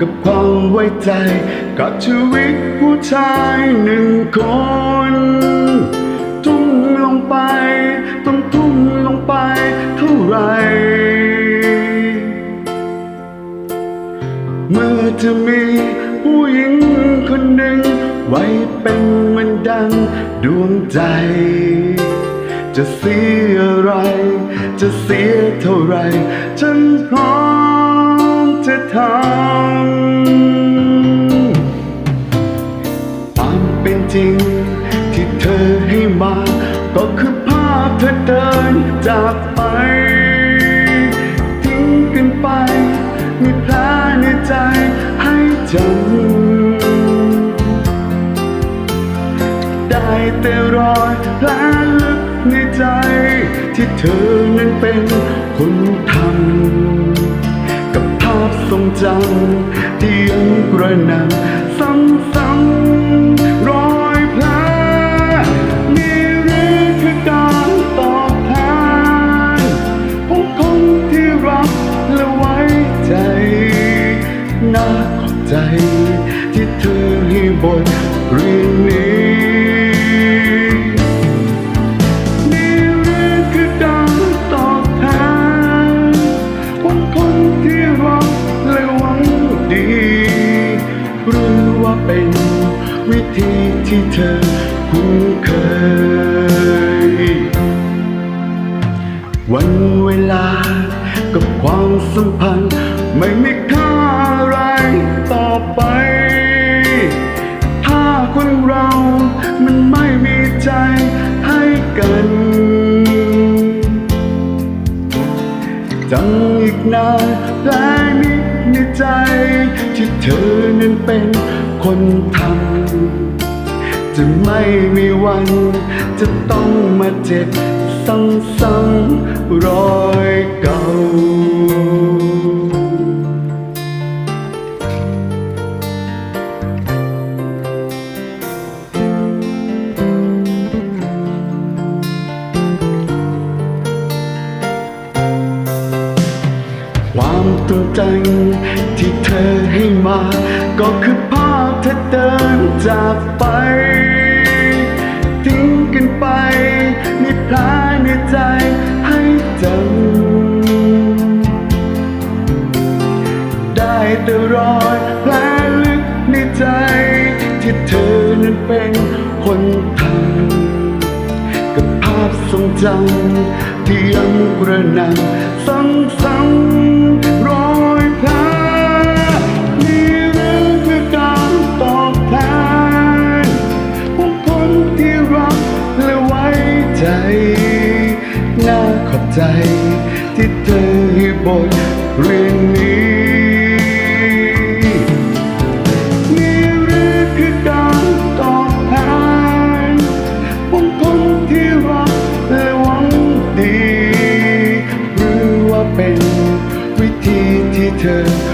กับความไว้ใจ กับชีวิตผู้ชายหนึ่งคน ทุ่มลงไป ต้องทุ่มลงไปเท่าไร เมื่อจะมีผู้หญิงคนหนึ่ง ไว้เป็นเหมันดังดวงใจ จะเสียอะไร จะเสียเท่าไหรฉันพร้อม จะทำความเป็นจริงที่เธอให้มา ก็คือภาพเธอเดินจากไป ทิ้งกันไป มีแผลในใจให้จำได้แต่รอยแผลลึกในใจ ที่เธอนั้นเป็นคนทำาพทรงจำที่ยังกระหน่ำซ้ำๆรอยแผลนี่หรือคือการตอบแทนของคนที่รักและไว้ใจน่าขอบใจที่เธอให้บทเรียนนี้ เป็นวิธีที่เธอคุ้นเคย วันเวลากับความสัมพันธ์ ไม่มีค่าอะไรต่อไป ถ้าคนเรามันไม่มีใจให้กันจังอีกนานและนิดในใจที่เธอนั้นเป็น คนทำจะไม่มีวัน จะต้องมาเจ็บซ้ำๆรอยเก่าความตั้งใจที่เธอให้มา ก็คือภาพเธอเดินจากไป ทิ้งกันไป มีแผลในใจให้จำได้แต่รอยแผลลึกในใจ ที่เธอนั้นเป็นคนทำกับภาพทรงจำที่ยังกระหน่ำซ้ำๆ ขอบใจที่เธอให้บทเรียนนี้นี่หรือคือการตอบแทนของคนที่รักและหวังดี หรือว่าเป็นวิธีที่เธอ